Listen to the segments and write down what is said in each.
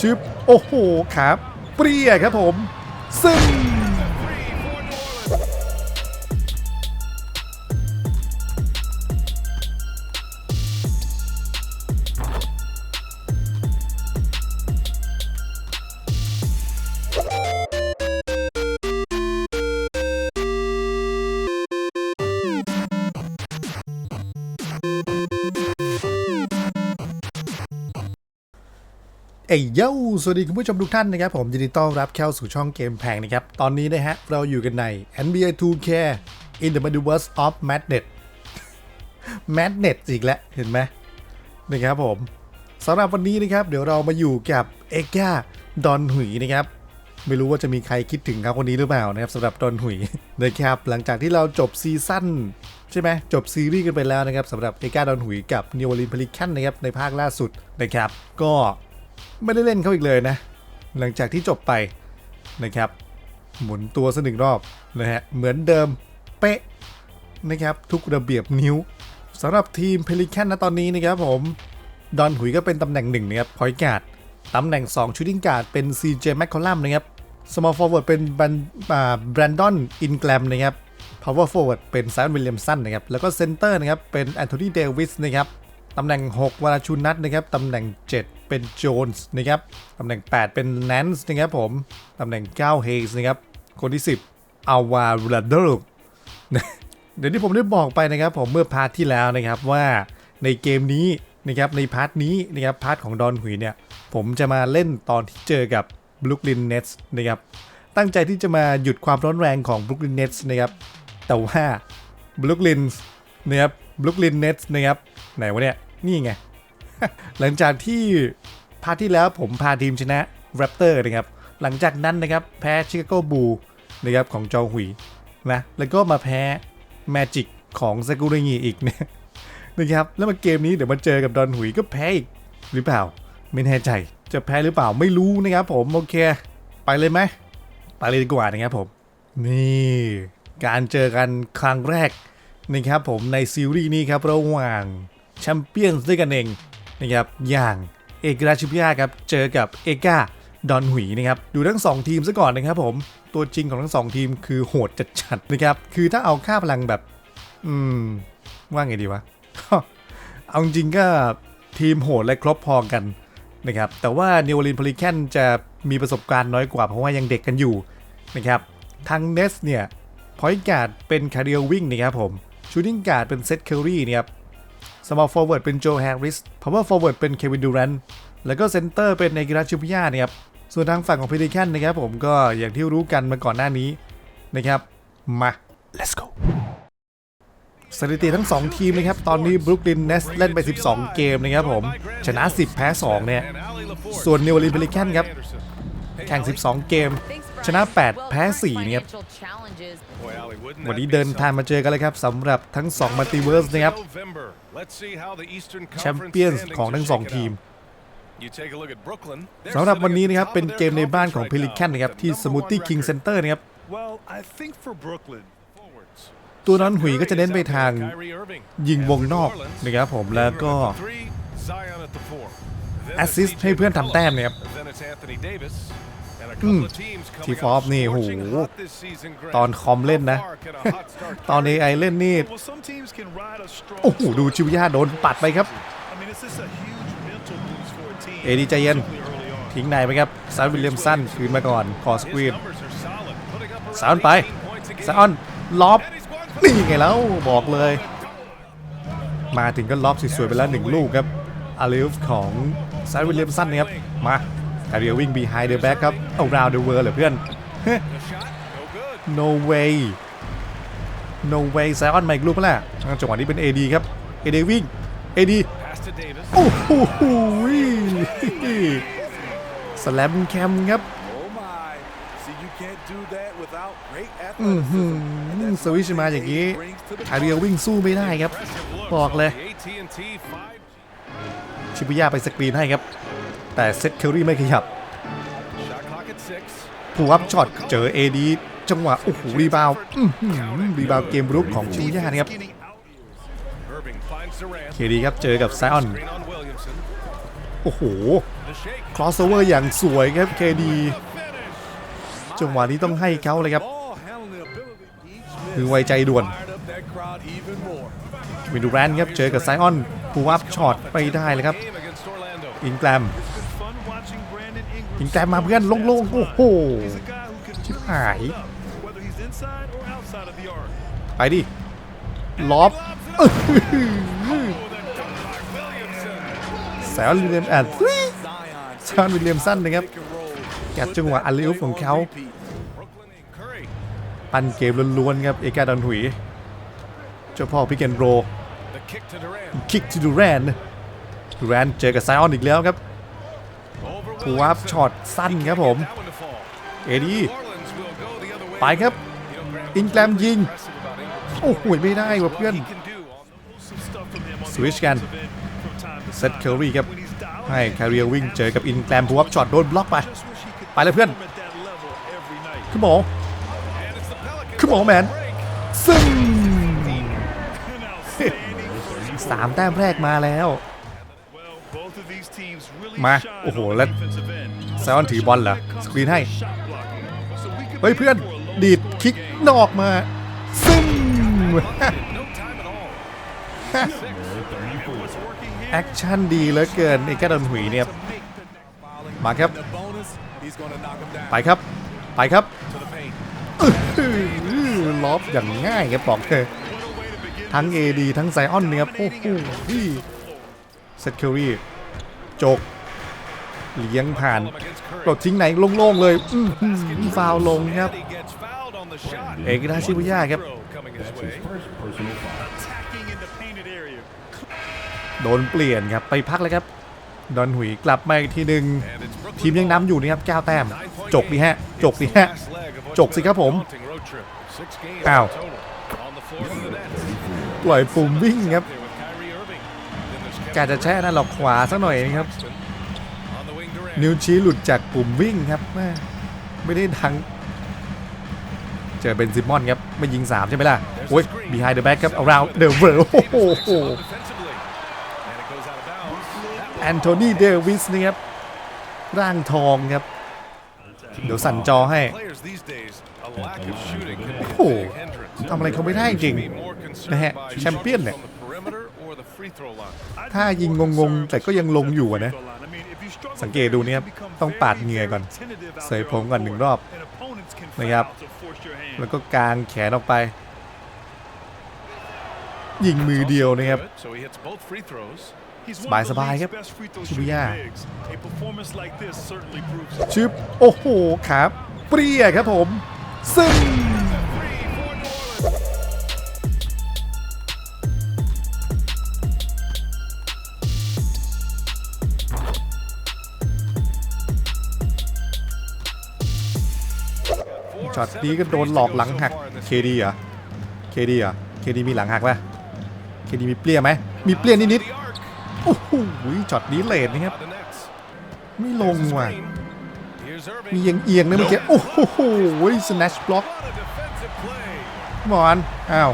ชึบ โอ้โห ครับ เปรี้ยครับผม ซึ่ง เอ้ยเย้าสวัสดีคุณผู้ชมทุกท่านนะครับ ผมยินดีต้อนรับเข้าสู่ช่องเกมแพงนะครับ ตอนนี้นะฮะ เราอยู่กันใน NBA 2K in the Multiverse of Madness Madness อีกแล้ว เห็นไหมนะครับผมสำหรับวันนี้นะครับ เดี๋ยวเรามาอยู่กับเอกาดอนหุยนะครับ ไม่รู้ว่าจะมีใครคิดถึงเขาคนนี้หรือเปล่านะครับสำหรับดอนหุยนะครับหลังจากที่เราจบซีซั่นใช่ไหมจบซีรีส์กันไปแล้วนะครับสำหรับเอกาดอนหุยกับนิวอลีนพลิคันนะครับในภาคล่าสุดนะครับ ก็ ไม่ได้เล่นเขาอีกเลยนะ หลังจากที่จบไปนะครับ หมุนตัวสักหนึ่งรอบนะฮะเหมือนเดิมเป๊ะนะครับ ทุกระเบียบนิ้วสำหรับทีมเพลิแคนนะตอนนี้นะครับผม ดอนหุยก็เป็นตำแหน่งหนึ่งนะครับพอยการ์ดตำแหน่ง 2ชูดิ้งการ์ดเป็น CJ m c c o l l u m นะครับ small forward เป็นแบรนดอนอินแกลมนะครับ power forward เป็นไซอนวิลเลียมสันนะครับ แล้วก็เซนเตอร์นะครับ เป็นแอนโทนีเดวิสนะครับ ตำแหน่ง 6วาราชูนัทนะครับ ตำแหน่ง 7 เป็นโจนส์นะครับตำแหน่ง 8 เป็นแนนส์นะครับผมตำแหน่ง9เฮสนะครับคนที่ 10อาวารูลเดอร์เดี๋ยวที่ผมได้บอกไปนะครับผมเมื่อพาร์ทที่แล้วนะครับว่าในเกมนี้นะครับในพาร์ทนี้นะครับพาร์ทของดอนหุยเนี่ยผมจะมาเล่นตอนที่เจอกับบลุ k ลินเน t นะครับตั้งใจที่จะมาหยุดความร้อนแรงของบลุ k ลินเน t นะครับแต่ว่าบลุ k ลินนะครับบลุ k ลินเน t นะครับไหนวะเนี่ยนี่ไง หลังจากที่พาร์ทที่แล้วผมพาทีมชนะแรปเตอร์นะครับ หลังจากนั้นนะครับแพ้ชิคาโกบูนะครับของจอหุยนะแล้วก็มาแพ้แมจิกของซากุระงีอีกนี่ยนะครับแล้วมาเกมนี้เดี๋ยวมาเจอกับดอนหุยก็แพ้อีกหรือเปล่า ไม่แน่ใจจะแพ้หรือเปล่าไม่รู้นะครับผมโอเค ไปเลยไหมไปเลยดีกว่านะครับผมนี่การเจอกันครั้งแรกนะครับผมในซีรีส์นี้ครับระหว่างแชมเปี้ยนด้วยกันเอง นะครับอย่างเอกราชิพิยาครับเจอกับเอกาดอนหุยนะครับดูทั้ง 2 ทีมซะก่อนนะครับผมตัวจริงของทั้ง 2 ทีมคือโหดจัดๆนะครับคือถ้าเอาค่าพลังแบบ อืม ว่าไงดีวะเอาจริงก็ทีมโหดและครบพอกันนะครับแต่ว่านิวออลีนพลิแคนจะมีประสบการณ์น้อยกว่าเพราะว่ายังเด็กกันอยู่นะครับทางเนสเนี่ยพอยต์การ์ดเป็นคาร์เดียวิ่งนะครับผมชูดิ้งการ์ดเป็นเซตเคอรี่นะครับ สมอลฟอร์เวิร์ดเป็นโจแฮร์ริสพาวเวอร์ฟอร์เวิร์ดเป็นเควินดูแรนแล้วก็เซนเตอร์เป็นเนกิราชิพิยานะครับส่วนทางฝั่งของพลิแคนนะครับผมก็อย่างที่รู้กันมาก่อนหน้านี้นะครับ มา let's go สถิติทั้ง 2 ทีมนะครับ ตอนนี้บรุกลินเนสเล่นไป 12 เกมนะครับผม ชนะ 10 แพ้ 2 เนี่ย ส่วนนิวออร์ลีนเพลิแคนครับ แข่ง 12 เกม ชนะ 8 แพ้ 4 เนี่ยครับวันนี้เดินทางมาเจอกันเลยครับสำหรับทั้ง 2 มัลติเวิร์สนะครับ แชมเปี้ยนส์ของทั้ง2ทีมสำหรับวันนี้นะครับเป็นเกมในบ้านของเพลิแคนนะครับที่สมูทตี้คิงเซ็นเตอร์นะครับ Well, I think for Brooklyn, forwards. ตัวนั้นหุยก็จะเน้นไปทางยิงวงนอกนะครับผมแล้วก็แอสซิสต์ให้เพื่อนทำแต้มเนี่ยครับอืม ทีฟอฟนี่โหตอนคอมเล่นนะ ตอน AI เล่นนี่โอ้โหดูชิวย่าโดนปัดไปครับเอดีใจเย็นทิ้งในไปครับซานวิลเลียมสันคืนมาก่อนขอสกรีนสาวไปซาออนล็อบนี่ไงแล้วบอกเลย มาถึงก็ล็อบสวยๆไปแล้วหนึ่งลูกครับอาลิฟของซานวิลเลียมสันนะครับมา คาเรียวิ่ง behind the back ครับ around the world เหรอเพื่อน no way no way ไซออนมาอีกลูกปะล่ะจังหวะนี้เป็น AD ครับ AD วิ่ง AD โอ้โหสแลมแคมครับ Oh my. See, you can't do that without great อื้อหือ athleticism. And that's สวิชมาอย่างนี้ something he brings to the คาเรียวิ่งสู้ไม่ได้ครับ บอกเลย ชิบุย่าไปสกรีนให้ครับ แต่เซตเคอรี่ไม่ขยับผู้อัพช็อตเจอ AD จังหวะโอ้โหรีบาวรีบาวเกมรุกของชิบุย่านะครับเคดีครับเจอกับไซออน โอ้โห ครอสเวอร์อย่างสวยครับเคดีจังหวะนี้ต้องให้เขาเลยครับคือไวใจด่วน fired up that crowd even more. มิดูแรนครับเจอกับไซออนผู้วับช็อตไปได้เลยครับ อินแกรม ถึงใจมาเพื่อนโล่งๆ โอ้โห ชิบหาย ไปดิ ล็อบแซวลิเลียมแอดชอนวิลเลียมสั้นนะครับ แกจังหวะอัลลิอุฟของเขา ปันเกมล้วนๆครับ เอกาดอนหุย เจ้าพ่อพิกแอนโร คิกทูดูแรนดูแรนเจอกับไซออนอีกแล้วครับ คูครับช็อตสั้นครับผม เอดีไปครับ อินแกรมยิง โอ้โหไม่ได้ว่ะเพื่อน สวิชกันเซตเคอรี่ครับ ให้คาริเอวิ่งเจอกับอินแกรมบูฟช็อตโดนบล็อกไป ไปเลยเพื่อนคือหมอคือหมอแมนซึ่งสามแต้มแรกมาแล้ว มา shine โอ้โห on the แล้ว defensive end. ไซออนถือบอลเหรอ สกรีนให้ Shot blocking. So we could เฮ้ย be เพื่อน in for a low ดีด scoring คิก game. นอกมา ซึ่ง No time at all. Six. And what's working here แอคชั่นดีเหลือเกินไอ้กระดอนหุยเนี่ย to make the next มาครับ The bonus. He's going to knock him down ไปครับ ไปครับ to the paint. อื้อล็อบอย่างง่ายครับบอกเลย What a way to begin ทั้ง AD ทั้งไซออนเนี่ยครับโอ้โห เซตเคอรี่จก เลี้ยงผ่านปลดทิ้งไหนโล่งๆเลยฟาวลงครับ เอกราชิบุย่าครับ โดนเปลี่ยนครับไปพักเลยครับ ดอนหุยกลับมาอีกทีหนึ่งทีมยังน้ำอยู่นะครับแก้วแต้ม จกดีฮะ จกดีฮะ จกสิครับผม อ้าว ปล่อยปุ่มวิ่งครับ กาจะแช่นั่นหรอกขวาสักหน่อยนะครับ นิ้วชี้หลุดจากปุ่มวิ่งครับแม่ไม่ได้ดังเจอเบนซิมอนครับไม่ยิง 3 ใช่ไหมล่ะ โอ้ย behind the back ครับ around the world โอ้โหแอนโทนีเดวิสนี่ครับร่างทองครับ เดี๋ยวสั่นจอให้ โอ้โหทำอะไรเขาไม่ได้จริงนะฮะแชมเปี้ยนเนี่ย ถ้ายิงงงๆ แต่ก็ยังลงอยู่อะนะ สังเกตดูเนี่ยครับต้องปาดเหงื่อก่อน เสยผมก่อนหนึ่งรอบนะครับ แล้วก็กางแขนออกไป ยิงมือเดียวนะครับ So he hits both free throws. สบายๆครับชิบุย่าาชึบโอ้โหครับ เปรี้ยครับผมซึ่ง ช็อตนี้ก็โดนหลอกหลังหักเคดีเหรอเคดีเหรอเคดีมีหลังหักป่ะเคดีมีเปรี้ยไหมมีเปรี้ยนิดๆโอ้โหช็อตนี้เลทนะครับไม่ลงว่ะมีเอียงเอียงนะเมื่อกี้โอ้โหสแนชบล็อกมอนอ้าว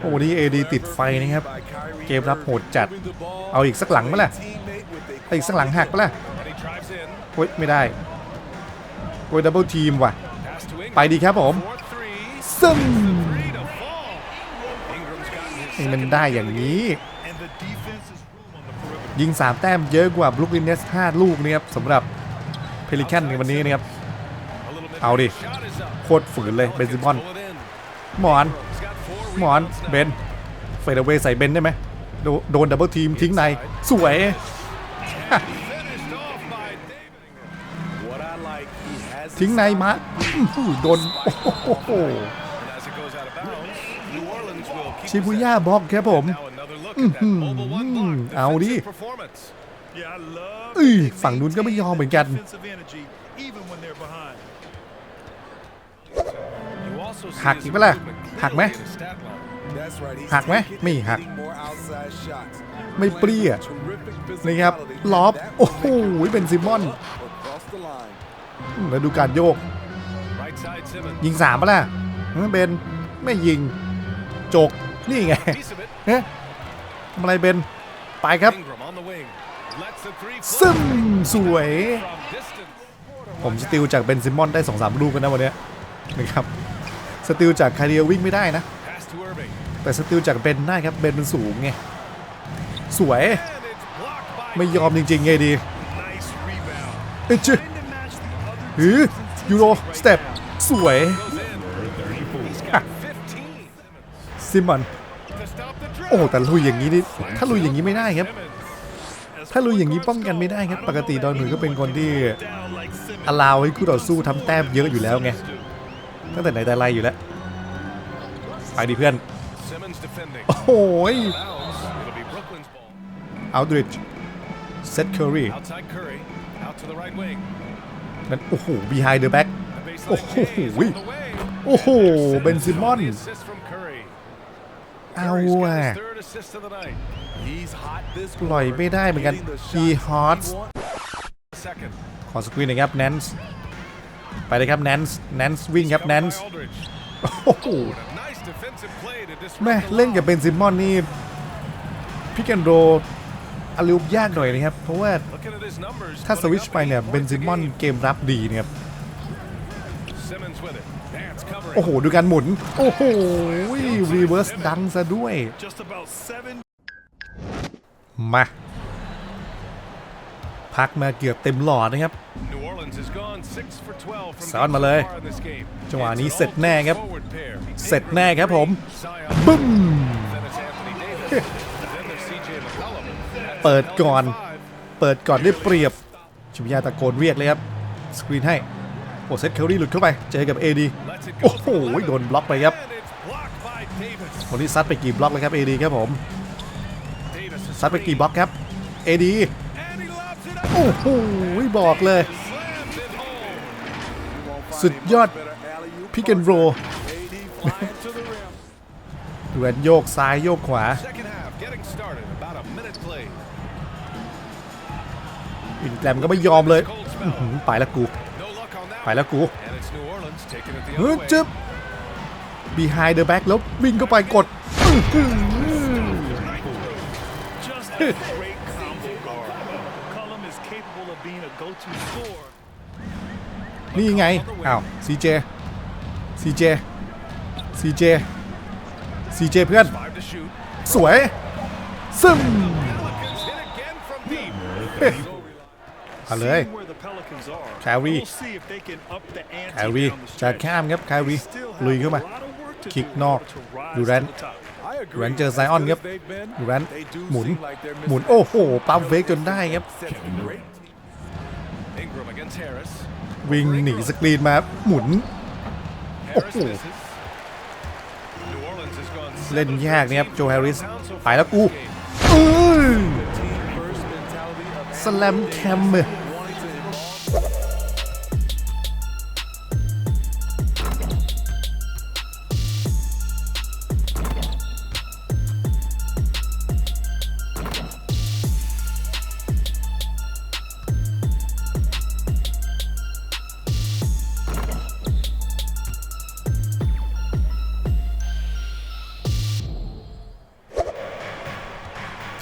โอ้นี่เอดีติดไฟนะครับ เกมรับโหดจัด เอาอีกสักหลังไหมล่ะเอาอีกสักหลังหักปะล่ะโอ้ยไม่ได้ โอ้ยดับเบิลทีมว่ะ ไปดีครับผมซึ่งนี่มันได้อย่างนี้ ยิง 3 แต้มเยอะกว่าบรุกลินเนส5ลูกนะครับสำหรับเพลิแคนในวันนี้นะครับ เอาดิ โคตรฝืนเลยเบนซิมอนหมอน หมอนเบนเฟดเวย์ใส่เบนได้ไหมโดโดนดับเบิลทีมทิ้งใน สวย ทิ้งในมาอื้โดนโอ้โหชิบุย่าบล็อกครับผมเอาดิอ้ยฝั่งนู้นก็ไม่ยอมเหมือนกัน หักอีกปะล่ะ หักไหมหักไหมไม่หัก ไม่เปรี้ยนะครับ ลอบ โอ้โหเป็นซิมอน แล้วดูการโยก ยิงสามปะล่ะเออเบนไม่ยิง จก นี่ไงเฮ้ยทำอะไรเบน ไปครับ Ingram on the wing. Lets the three ซึมสวย from distance. ผมสติลจากเบนซิมอนได้2อสลูกกันนะวันเนี้ยนะครับ สติลจากคาเรียวิ่งไม่ได้นะ Pass to Irving. แต่สติลจากเบนได้ครับ เบนมันสูงไง สวย And it's blocked by ไม่ยอมจริงๆไงดี nice rebound. เอ้ย หือยูโรสเต็ปสวยซิมอนโอ้แต่ลุยอย่างนี้นี่ถ้าลุยอย่างนี้ไม่ได้ครับ ถ้าลุยอย่างนี้ป้องกันไม่ได้ครับ ปกติดอนหนุยก็เป็นคนที่อลาวให้คู่ต่อสู้ทำแต้มเยอะอยู่แล้วไงตั้งแต่ไหนแต่ไรอยู่แล้วไปดิเพื่อนโอ้โห Bounds. It'll be Brooklyn's ball. อัลดริดเซตเคอรี่ นั่นโอ้โห behind the back The baseline โอ้โห Jays on the way. โอ้โห เบนซิมอน The assist from Curry. เอา Curry's got ว่ะ his third assist of the night. He's hot this ปล่อย quarter, ไม่ได้เหมือนกัน getting the he shots hot he wants. Second. ขอสกรีนหนะครับแนนส์ไปเลยครับแนนส์แนนส์วิ่งครับแนน Covered ส์ by Aldridge. โอ้โห Oh, and a nice defensive play to disrupt แม่ the เล่นกับ lob. เบนซิมอนนี่พิกแอนโด อาลิวยากหน่อยนะครับ เพราะว่าถ้าสวิชไปเนี่ยเบนซิมอนเกมรับดีเนี่ยโอ้โห ดูการหมุน โอ้โหรีเวิร์สดังซะด้วย มา พักมาเกือบเต็มหลอดนะครับสอนมาเลย จังหวะนี้เสร็จแน่ครับ เสร็จแน่ครับผมบึ้ม เปิดก่อน เปิดก่อนได้เปรียบ ชิมยาตะโกนเรียกเลยครับ สกรีนให้ โอ้เซตเคอรี่หลุดเข้าไป เจอกับ AD Lets it โอ้โห โดนบล็อกไปครับ And it's blocked by Davis. คนที่ซัดไปกี่บล็อกเลยครับ AD ครับผม ซัดไปกี่บล็อกครับ AD And he lobs it up. โอ้โห บอกเลย สุดยอดพิกแอนโร AD flying to the rim. ดูแอนโยกซ้ายโยกขวาินแกรมก็ไม่ยอมเลยไปแล้วกู ไปแล้วกูเฮ้ยจึ๊บ behind the back แล้ววิ่งเข้าไปกดนี่ไง อ้าวซีเจซีเจซีเจซีเจเพื่อน สวย ซึม เอาเลย Seeing where the Pelicans are, Kyrie. we'll see if they can up the ante คารี down the จะ stretch. ข้ามครับคารี Still ลุย have เข้า a มา lot of work to คิก do นอก in order to rise ดูแรน to the top. I agree. ดูแรนเจอ As ไซออน good ครับ as they've been, ดูแรน they do หมุน seem like they're หมุน missing โอ้โหปั๊มเฟกจนได้ครับ Set a great team. Ingram against Harris. วิ่งหนีสกรีนมาหมุน Harris Oh. misses. New Orleans has gone เล่น seven ยากนะครับโจแฮร์ริส down so ไป far แล้วกู this game. เอ้ย Team first mentality of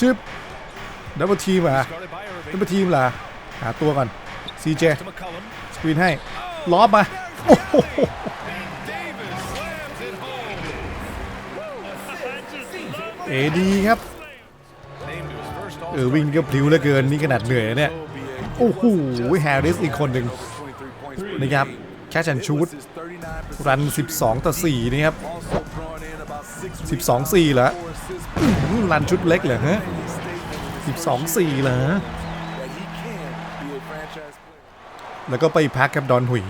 ส ดับเบิลทีมอะ Started by ดับเบิลทีมเหรอหาตัวก่อน CJ to McCollum. สกรีนให้ล้อมาโอ้โหเอดีครับ เออวิ่งก็พลิ้วเหลือเกินนี่ขนาดเหนื่อยเนี่ย โอ้โหแฮร์ริสอีกคนหนึ่งนะครับแค่ชันชูดรัน 12 ต่อ 4นะครับ 12 4เหรอ four assists อื้อรันชุดเล็กเหรอฮะ statement 12 4เหรอ that he can be a franchise player. แล้วก็ไปพักครับดอนหุย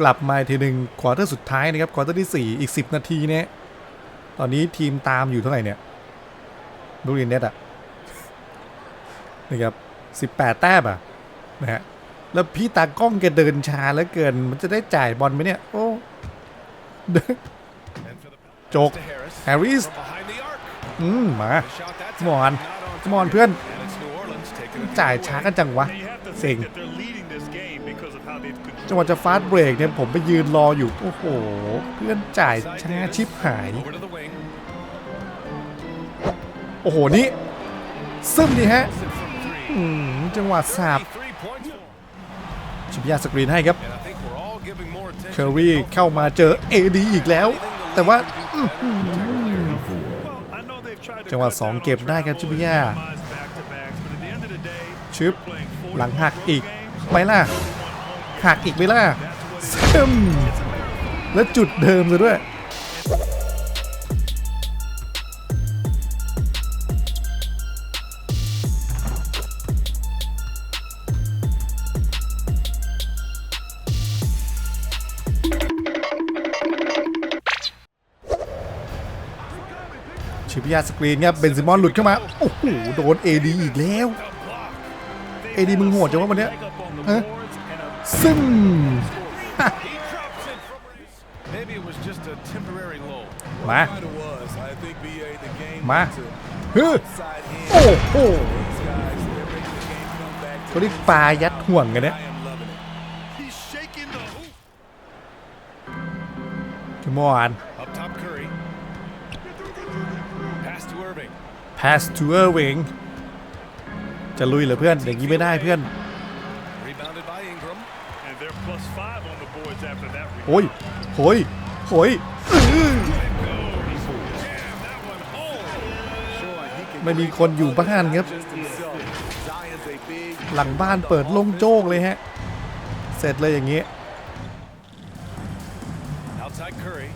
กลับมาอีกทีหนึ่งควอเตอร์สุดท้ายนะครับควอเตอร์ที่ 4 อีก 10 นาทีเนี่ยตอนนี้ทีมตามอยู่เท่าไหร่เนี่ยลูรินเน็ตอะนะครับ 18 แต้มอะนะฮะแล้วพี่ตากล้องแกเดินช้าแล้วเกิน มันจะได้จ่ายบอลไหมเนี่ย โอ้ And for the โจก to Harris แฮร์ริส from behind the arc. อืม มา The shot that Come สมอนเพื่อนจ่ายช้ากันจังวะ เซ็งจังหวะจะฟาสเบรกเนี่ยผมไปยืนรออยู่ โอ้โห เพื่อนจ่ายช้าชิปหาย โอ้โห นี่ซึมดีฮะจังหวะสาบชิบยาสกรีนให้ครับเคอรี่เข้ามาเจอเอดีอีกแล้ว แต่ว่า จังหวะ cut สอง down on เก็บได้ครับ travel ชิ and บิยา minimize back-to-backs, but at the end of the day, ชึบ playing 40หลังหักอีก games, ไหม่ล่ะหักอีกไหม่ล่ะ that's what it ซึมแล้วจุดเดิมเลยด้วย ยาสกรีนครับเบนซิมอนหลุดเข้ามา โอ้โห โดนเอดีอีกแล้วเอดีมึงโหดจังวะวันนี้ฮะซึ่งมา มาฮึโอ้โหเขาเรียกปลายัดห่วงกันเนี่ยขมอน pass to Irving จะลุยเหรอเพื่อน อย่างนี้ไม่ได้เพื่อน Rebounded by Ingram. And they're plus five on the boards after that. โอ้ยโอยโอยอื้อ Jam that one home. Showing he can ไม่มีคนอยู่บ้านครับ just himself. Zion's a big หลังบ้านเปิดโล่งโจ้งเลยฮะ เสร็จเลยอย่างนี้ Outside Curry.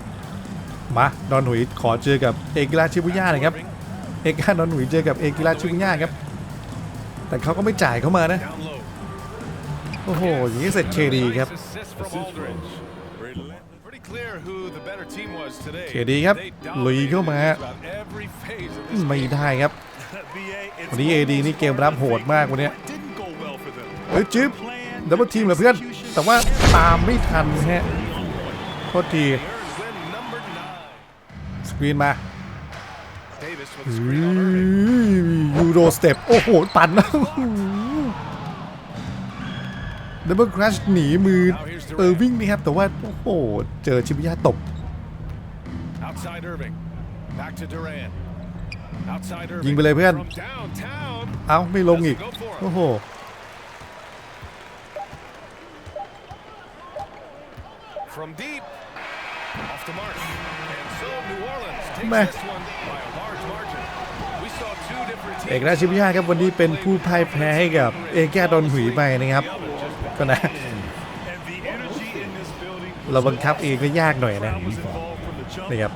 มา ดอนหุยขอเจอกับเอกิราชิบุย่าหน่อยครับ Irving. เอกานอนหนุยเจอกับเอกิราชุนยากครับ แต่เขาก็ไม่จ่ายเข้ามานะ โอ้โห อย่างนี้เสร็จเคดีครับเคดีครับลุยเข้ามา ไม่ได้ครับ วันนี้เอดีนี่เกมรับโหดมากวันนี้เฮ้ยจิ๊บดับเบิลทีมเหรอเพื่อน แต่ว่าตามไม่ทันฮะโทษทีสกรีนมา ยูโรสเต็ป โอ้โห ปั่นนะดับเบิลครัชหนีมือเออวิ่งนี่ครับ แต่ว่า โอ้โห เจอชิบิยาตบ Outside Irving. Back to Durant. Outside Irving. ยิงไปเลยเพื่อน From downtown. เอ้าไม่ลงอีก Doesn't go for โอ้ him. โห From deep. เอกราชชิบิยาครับวันนี้เป็นผู้พ่ายแพ้ให้กับเอแกาดอนหุยไปนะครับก็นะเราบังคับเองก็ยากหน่อยนะนะครับ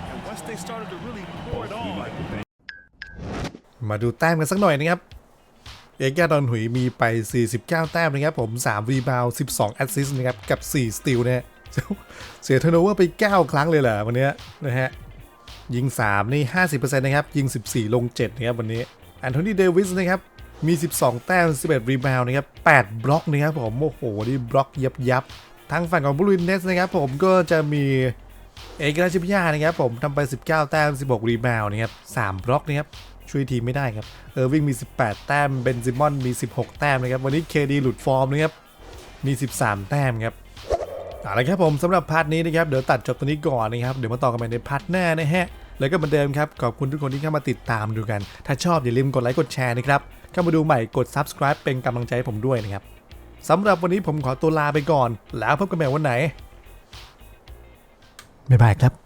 มาดูแต้มกันสักหน่อยนะครับ เอกาดอนหุยมีไป 49 แต้มนะครับ ผม 3 รีบาว 12 แอสซิสต์นะครับ กับ 4 สติลนะฮะเสียเทโนเวอร์ไป 9 ครั้งเลยเหรอวันนี้นะฮะ ยิง 3 นี่ 50%นะครับ ยิง 14 ลง 7 นะครับวันนี้ แอนโทนีเดวิสนะครับ มี 12 แต้ม 11 รีบาวนะครับ 8 บล็อกนะครับผม โอ้โห นี่บล็อกยับยับ ทางฝั่งของบรูลินเนสนะครับผมก็จะมีเอกราชิพิยานะครับผมทำไป 19 แต้ม 16 รีบาวนะครับ 3 บล็อกนะครับช่วยทีมไม่ได้ครับเออร์วิงมี 18 แต้มเบนซิมอนมี 16 แต้มนะครับ วันนี้เคดีหลุดฟอร์มนะครับมี 13 แต้มครับเอาละครับผมสำหรับพาร์ทนี้นะครับเดี๋ยวตัดจบตรงนี้ก่อนนะครับเดี๋ยวมาต่อกันใหม่ในพาร์ทหน้านะฮะ แล้วก็เหมือนเดิมครับ ขอบคุณทุกคนที่เข้ามาติดตามดูกัน ถ้าชอบอย่าลืมกดไลค์กดแชร์นะครับ เข้ามาดูใหม่กด subscribe เป็นกำลังใจให้ผมด้วยนะครับสำหรับวันนี้ผมขอตัวลาไปก่อน แล้วพบกันใหม่วันไหนบ๊ายบายครับ